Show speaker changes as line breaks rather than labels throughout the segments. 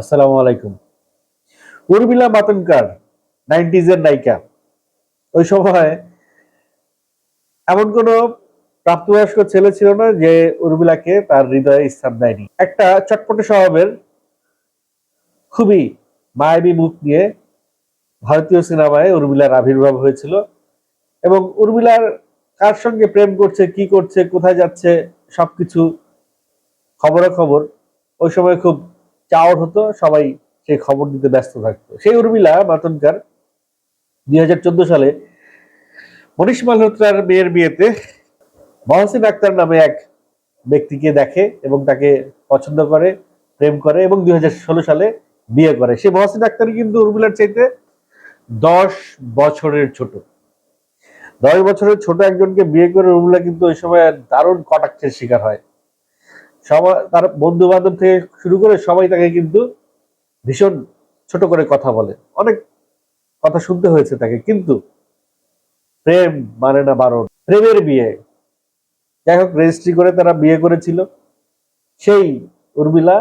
আসসালামু আলাইকুম। উর্মিলা মাতনকার নাইনটিজ এর নায়িকা। ওই সময় এমন কোন প্রাপ্তবয়স্ক ছেলে ছিল না যে উর্মিলাকে তার হৃদয়ে স্থান দেয়নি। একটা চটপটে স্বভাবের, খুবই মায়াবী মুখ নিয়ে ভারতীয় সিনেমায় উর্মিলার আবির্ভাব হয়েছিল এবং উর্মিলার কার সঙ্গে প্রেম করছে, কি করছে, কোথায় যাচ্ছে, সবকিছু খবরাখবর ওই সময় খুব চাওয়ার হতো, সবাই সেই খবর দিতে ব্যস্ত থাকতো। সেই উর্মিলা মাতনকার দুই হাজার চোদ্দ সালে মনীষ মালহোত্রার মেয়ের বিয়েতে মহসিন আক্তার নামে এক ব্যক্তিকে দেখে এবং তাকে পছন্দ করে, প্রেম করে এবং দুই হাজার ষোলো সালে বিয়ে করে। সেই মহসিন আক্তার কিন্তু উর্মিলার চাইতে দশ বছরের ছোট। দশ বছরের ছোট একজনকে বিয়ে করে উর্মিলা কিন্তু ওই সময় দারুণ কটাক্ষের শিকার হয়। সবাই তার বন্ধু বান্ধব থেকে শুরু করে সবাই তাকে কিন্তু ভীষণ ছোট করে কথা বলে। অনেক কথা শুনতে হয়েছে তাকে, কিন্তু প্রেম মানে না বারণ। প্রেমের বিয়ে। যাই হোক রেজিস্ট্রি করে তারা বিয়ে করেছিল। সেই উর্মিলা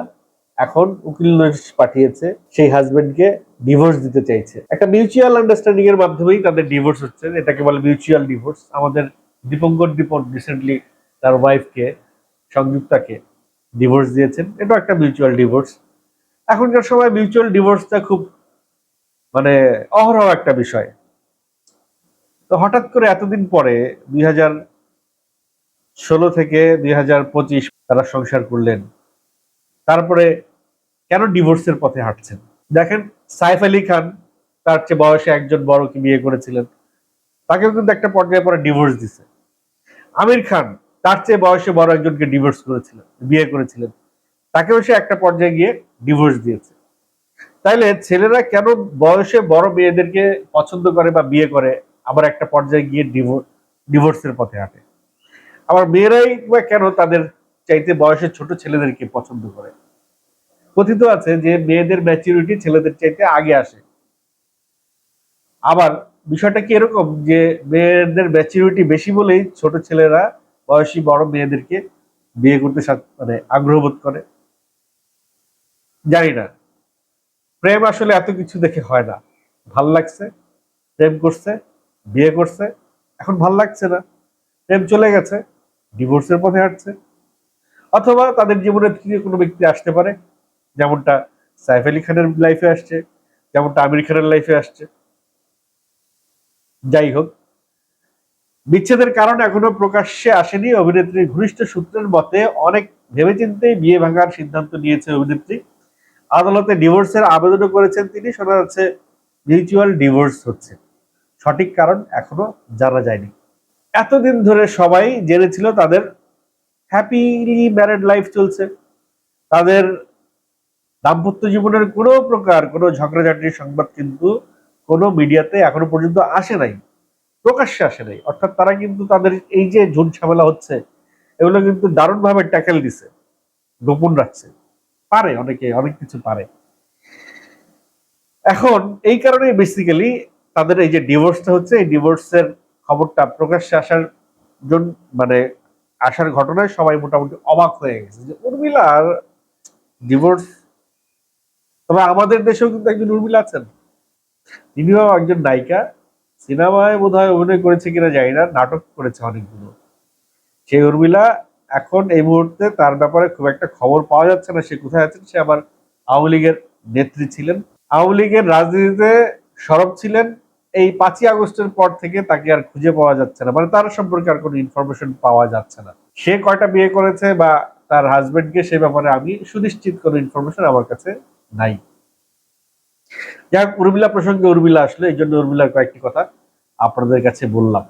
এখন উকিল নোটিশ পাঠিয়েছে, সেই হাজবেন্ডকে ডিভোর্স দিতে চাইছে। একটা মিউচুয়াল আন্ডারস্ট্যান্ডিং এর মাধ্যমেই তাদের ডিভোর্স হচ্ছে, এটাকে বলে মিউচুয়াল ডিভোর্স আমাদের দীপঙ্কর দীপন রিসেন্টলি তার ওয়াইফকে সংযুক্তাকে ডিভোর্স দিয়েছেন। এটাও একটা মিউচুয়াল ডিভোর্স এখনকার সময় মিউচুয়াল ডিভোর্সটা খুব মানে অহরহ একটা বিষয়। তো হঠাৎ করে এতদিন পরে দুই হাজার ষোলো থেকে দুই হাজার পঁচিশ তারা সংসার করলেন। তারপরে কেন ডিভোর্সের পথে হাঁটছেন? দেখেন সাইফ আলী খান তার চেয়ে বয়সে একজন বড়কে বিয়ে করেছিলেন? তাকেও কিন্তু একটা পর্যায়ে পরে ডিভোর্স দিছে। আমির খান তার চেয়ে বয়সে বড় একজনকে ডিভোর্স করেছিলেন, বিয়ে করেছিলেন। তাকেও সে একটা পর্যায়ে গিয়ে ডিভোর্স দিয়েছে। তাইলে ছেলেরা কেন বয়সে বড় মেয়েদেরকে পছন্দ করে বা বিয়ে করে, আবার একটা পর্যায়ে গিয়ে ডিভোর্সের পথে হাঁটে? আবার মেয়েরাই বা কেন তাদের চাইতে বয়সে ছোট ছেলেদেরকে পছন্দ করে? কথিত আছে যে মেয়েদের ম্যাচুরিটি ছেলেদের চাইতে আগে আসে। আবার বিষয়টা কি এরকম যে মেয়েদের ম্যাচুরিটি বেশি বলেই ছোট ছেলেরা বয়সী বড় মেয়েদেরকে বিয়ে করতে মানে আগ্রহ বোধ করে। জানি না। প্রেম আসলে এত কিছু দেখে হয় না। ভালো লাগছে, প্রেম করছে, বিয়ে করছে, এখন ভালো লাগছে না। প্রেম চলে গেছে, ডিভোর্সের পথে হাঁটছে। অথবা তাদের জীবনে তৃতীয় কোনো ব্যক্তি আসতে পারে, যেমনটা সাইফ আলী খানের লাইফে আসছে, যেমনটা আমির খানের লাইফে আসছে। যাই হোক বিচ্ছেদের কারণ এখনও প্রকাশ্যে আসেনি। অভিনেত্রীর ঘনিষ্ঠ সূত্রের মতে, অনেক ভেবেচিন্তেই বিয়ে ভাঙার সিদ্ধান্ত নিয়েছে অভিনেত্রী। আদালতে ডিভোর্সের আবেদনও করেছেন তিনি। শোনা যাচ্ছে, মিউচুয়াল ডিভোর্স হচ্ছে। সঠিক কারণ এখনও জানা যায়নি। এতদিন ধরে সবাই জেনেছিল তাদের হ্যাপিলি ম্যারেড লাইফ চলছে। তাদের দাম্পত্য জীবনের কোনো প্রকার কোনো ঝগড়াঝাটির সংবাদ কিন্তু কোনো মিডিয়াতে এখনও পর্যন্ত আসে নাই। প্রকাশ্যে আসে নাই। অর্থাৎ তারা কিন্তু তাদের এই যে ঝুট ঝামেলা হচ্ছে, এগুলো কিন্তু দারুণভাবে ট্যাকেল দিছে, গোপন রাখছে। পারে অনেকে, অনেক কিছু পারে। এখন এই কারণে বেসিক্যালি তাদের এই যে ডিভোর্সটা হচ্ছে, এই ডিভোর্সের খবরটা প্রকাশ্যে আসার জন্য মানে আসার ঘটনায় সবাই মোটামুটি অবাক হয়ে গেছে যে উর্মিলার ডিভোর্স তবে আমাদের দেশেও কিন্তু একজন উর্মিলা আছেন। তিনিও একজন নায়িকা। সিনেমায় বোধ হয় অভিনয় করেছে কিনা জানি না, নাটক করেছে অনেকগুলো। সেই উর্মিলা এখন এই মুহূর্তে তার ব্যাপারে খুব একটা খবর পাওয়া যাচ্ছে না, সে কোথায় আছেন, সে আবার আওয়ামী লীগের নেত্রী ছিলেন। আওয়ামী লীগের রাজনীতিতে সরব ছিলেন, এই পাঁচই আগস্টের পর থেকে তাকে আর খুঁজে পাওয়া যাচ্ছে না মানে তার সম্পর্কে আর কোনো ইনফরমেশন পাওয়া যাচ্ছে না। সে কয়টা বিয়ে করেছে বা তার হাজবেন্ডকে সে ব্যাপারে আমি সুনিশ্চিত কোনো ইনফরমেশন আমার কাছে নাই। যাই হোক, উর্মিলা প্রসঙ্গে উর্মিলা আসলে, এই জন্য উর্মিলার কয়েকটি কথা আপনাদের কাছে বললাম।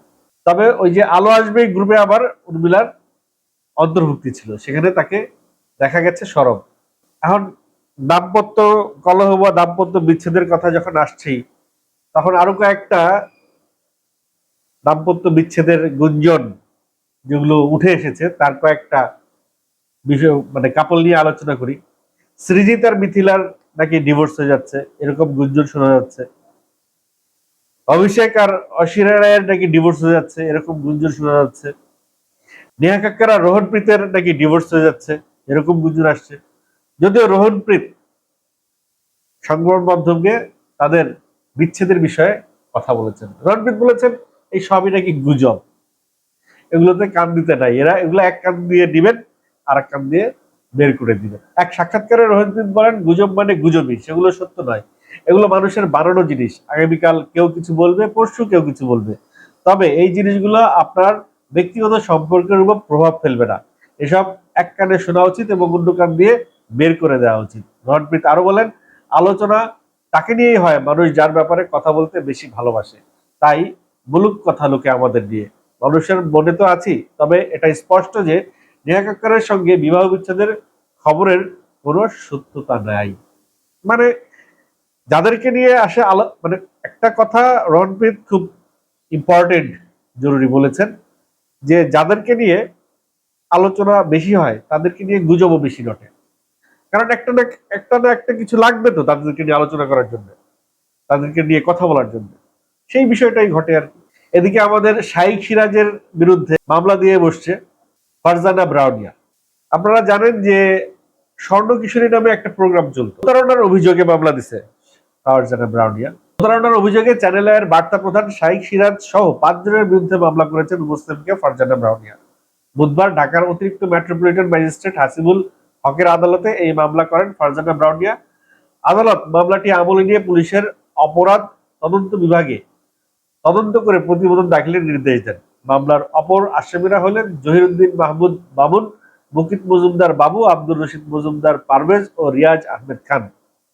তবে ওই যে আলো আসবে গ্রুপে আবার উর্মিলার অন্তর্ভুক্তি ছিল, সেখানে তাকে দেখা গেছে সরব। এখন দাম্পত্য কলহ বা দাম্পত্য বিচ্ছেদের কথা যখন আসছেই, তখন আরও কয়েকটা দাম্পত্য বিচ্ছেদের গুঞ্জন যেগুলো উঠে এসেছে, তার কয়েকটা বিষয় মানে কাপল নিয়ে আলোচনা করি। সৃজিত আর মিথিলার নাকি ডিভোর্স হয়ে যাচ্ছে, এরকম গুঞ্জন শোনা যাচ্ছে। অভিষেক আর অশিরা রায়ের নাকি ডিভোর্স হয়ে যাচ্ছে, এরকম গুঞ্জন শোনা যাচ্ছে। নেহা কাক্কার আর রোহনপ্রীতের নাকি ডিভোর্স হয়ে যাচ্ছে, এরকম গুঞ্জন আসছে। যদিও রোহনপ্রীত সংবাদ মাধ্যমকে তাদের বিচ্ছেদের বিষয়ে কথা বলেছেন। রণবীর বলেছেন, এই সবই নাকি গুজব। এগুলোতে কান দিতে নাই। এরা, এগুলো এক কান দিয়ে দিবেন আর এক কান দিয়ে বের করে দিবেন এক সাক্ষাৎকারে রোহিত বলেন, গুজব মানে গুজবই, সেগুলো সত্য নয়। এগুলো মানুষের বানানো জিনিস। আগামীকাল কেউ কিছু বলবে, পরশু কেউ কিছু বলবে। তবে এই জিনিসগুলো আপনার ব্যক্তিগত সম্পর্কের উপর প্রভাব ফেলবে না। এসব এক কানে শোনা উচিত এবং অন্য কান দিয়ে বের করে দেওয়া উচিত। রণপ্রীত আরও বলেন, আলোচনা তাকে নিয়েই হয়, মানুষ যার ব্যাপারে কথা বলতে বেশি ভালোবাসে। তাই বলুক কথা লোকে আমাদের নিয়ে মানুষের মনে তো আছি তবে এটা স্পষ্ট যে নেহা কাক্কারের সঙ্গে বিবাহ বিচ্ছেদের খবরের কোনো সত্যতা নাই। মানে যাদেরকে নিয়ে আসে আলো মানে একটা কথা রণপ্রীত খুব ইম্পর্টেন্ট জরুরি বলেছেন, যে যাদেরকে নিয়ে আলোচনা বেশি হয়, তাদেরকে নিয়ে গুজবও বেশি ঘটে। কারণ একটা না একটা না একটা কিছু লাগবে তো তাদেরকে নিয়ে আলোচনা করার জন্য, তাদেরকে নিয়ে কথা বলার জন্য। সেই বিষয়টাই ঘটে আর কি। এদিকে আমাদের শাইক সিরাজের বিরুদ্ধে মামলা দিয়ে বসছে ফারজানা ব্রাউনিয়া। আপনারা জানেন যে স্বর্ণ কিশোরী নামে একটা প্রোগ্রাম চলতো। প্রতারণার অভিযোগে মামলা দিছে প্রতারণার অভিযোগে বার্তা প্রধান শাইক সিরাজ সহ পাঁচজনের বিরুদ্ধে মামলা করেছেন মুসলিমকে ফারজানা ব্রাউনিয়া। বুধবার ঢাকার অতিরিক্ত মেট্রোপলিটন ম্যাজিস্ট্রেট হাসিবুল হকের আদালতে এই মামলা করেন ফারজানা ব্রাউনিয়া। আদালত মামলাটি আমলে নিয়ে পুলিশের অপরাধ তদন্ত বিভাগে তদন্ত করে প্রতিবেদন দাখিলের নির্দেশ দেন। মামলার অপর আসামিরা হলেন জহিরুদ্দিন মাহমুদ মামুন মুকিত মজুমদার বাবু, আব্দুর রশিদ মজুমদার পারভেজ ও রিয়াজ আহমেদ খান।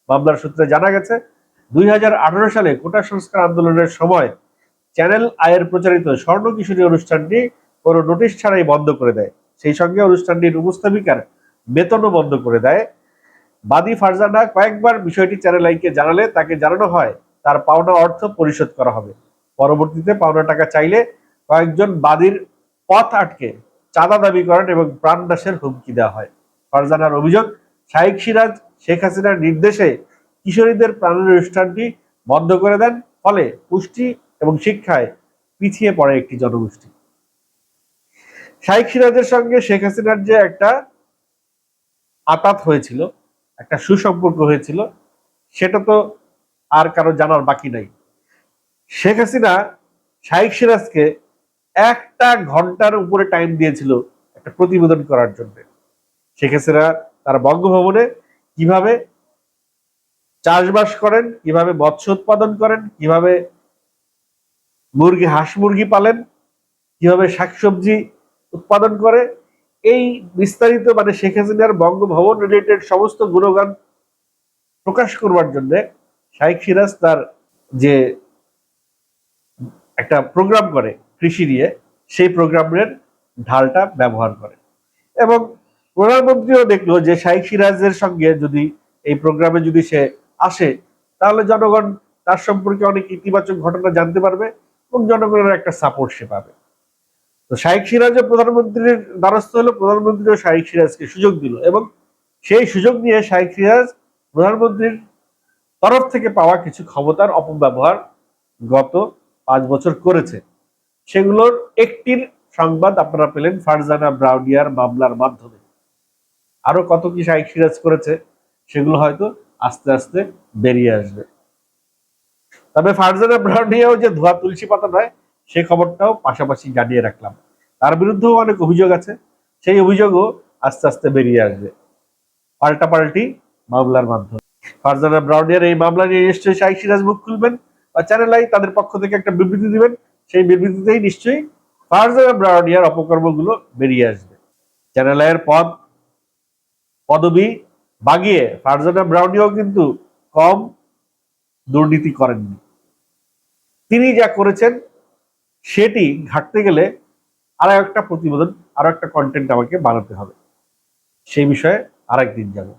মামলার সূত্রে জানা গেছে, দুই সালে কোটা সংস্কার আন্দোলনের সময় চ্যানেল আয়ের প্রচারিত স্বর্ণ কিশোরী অনুষ্ঠানটি কোনো নোটিশ ছাড়াই বন্ধ করে দেয়। সেই সঙ্গে অনুষ্ঠানটির উপস্থাপিকার বেতনও বন্ধ করে দেয়। বাদী ফারজানা কয়েকবার বিষয়টি চ্যানেল আইকে জানালে তাকে জানানো হয়, তার পাওনা অর্থ পরিশোধ করা হবে। পরবর্তীতে পাওনা টাকা চাইলে কয়েকজন বাদীর পথ আটকে চাঁদা দাবি করেন এবং প্রাণনাশের হুমকি দেওয়া হয়। ফারজানার অভিযোগ শাইক সিরাজ, শেখ হাসিনার নির্দেশে কিশোরীদের প্রাণের অনুষ্ঠানটি বন্ধ করে দেন, ফলে পুষ্টি এবং শিক্ষায় পিছিয়ে পড়ে একটি জনগোষ্ঠী। শাইক সিরাজের সঙ্গে শেখ হাসিনার যে একটা আতাত হয়েছিল, একটা সুসম্পর্ক হয়েছিল, সেটা তো আর কারও জানার বাকি নাই। শেখ হাসিনা শাইক সিরাজকে একটা ঘণ্টার উপরে টাইম দিয়েছিল একটা প্রতিবেদন করার জন্য। শেখ হাসিনা তার বঙ্গভবনে কীভাবে চাষবাস করেন, কীভাবে মৎস্য উৎপাদন করেন, কীভাবে মুরগি, হাঁস মুরগি পালেন, কীভাবে শাকসবজি উৎপাদন করে, এই বিস্তারিত মানে শেখ হাসিনার বঙ্গভবন রিলেটেড সমস্ত গুণগান প্রকাশ করবার জন্য শাইক সিরাজ তার যে একটা প্রোগ্রাম করে কৃষি নিয়ে সেই প্রোগ্রামের ঢালটা ব্যবহার করে। এবং প্রধানমন্ত্রীও দেখল যে শাইক সিরাজের সঙ্গে যদি এই প্রোগ্রামে যদি সে আসে, তাহলে জনগণ তার সম্পর্কে অনেক ইতিবাচক ঘটনা জানতে পারবে এবং জনগণের একটা সাপোর্ট সে পাবে। তো শাইক সিরাজও প্রধানমন্ত্রীর দ্বারস্থ হলো, প্রধানমন্ত্রীও শাইক সিরাজকে সুযোগ দিল এবং সেই সুযোগ নিয়ে শাইক সিরাজ প্রধানমন্ত্রীর তরফ থেকে পাওয়া কিছু ক্ষমতার অপব্যবহার গত পাঁচ বছর করেছে। সেগুলোর একটির সংবাদ আপনারা পেলেন ফারজানা ব্রাউনিয়ার মামলার মাধ্যমে। আরও কত কি শাইক সিরাজ করেছে, সেগুলো হয়তো আস্তে আস্তে বেরিয়ে আসবে। তবে ফারজানা ব্রাউনিয়াও যে ধোয়া তুলসী পাতা নয়, সে খবরটাও পাশাপাশি জানিয়ে রাখলাম। তার বিরুদ্ধেও অনেক অভিযোগ আছে, সেই অভিযোগও আস্তে আস্তে বেরিয়ে আসবে। পাল্টাপাল্টি মামলার মাধ্যমে। ফারজানা ব্রাউনিয়ার এই মামলা নিয়ে নিশ্চয়ই শাইক সিরাজ মুখ খুলবেন বা চ্যানেল আই তাদের পক্ষ থেকে একটা বিবৃতি দিবেন। সেই বিবৃতিতেই নিশ্চয়ই ফারজানা ব্রাউনিয়ার অপকর্মগুলো বেরিয়ে আসবে। চ্যানেল আইয়ের পদ, পদবি বাগিয়ে ফারজানা ব্রাউনিয়াও কিন্তু কম দুর্নীতি করেননি। তিনি যা করেছেন, সেটি ঘাটতে গেলে আরও একটা প্রতিবেদন, আরও একটা কন্টেন্ট আমাকে বানাতে হবে। সেই বিষয়ে আরেকদিন যাব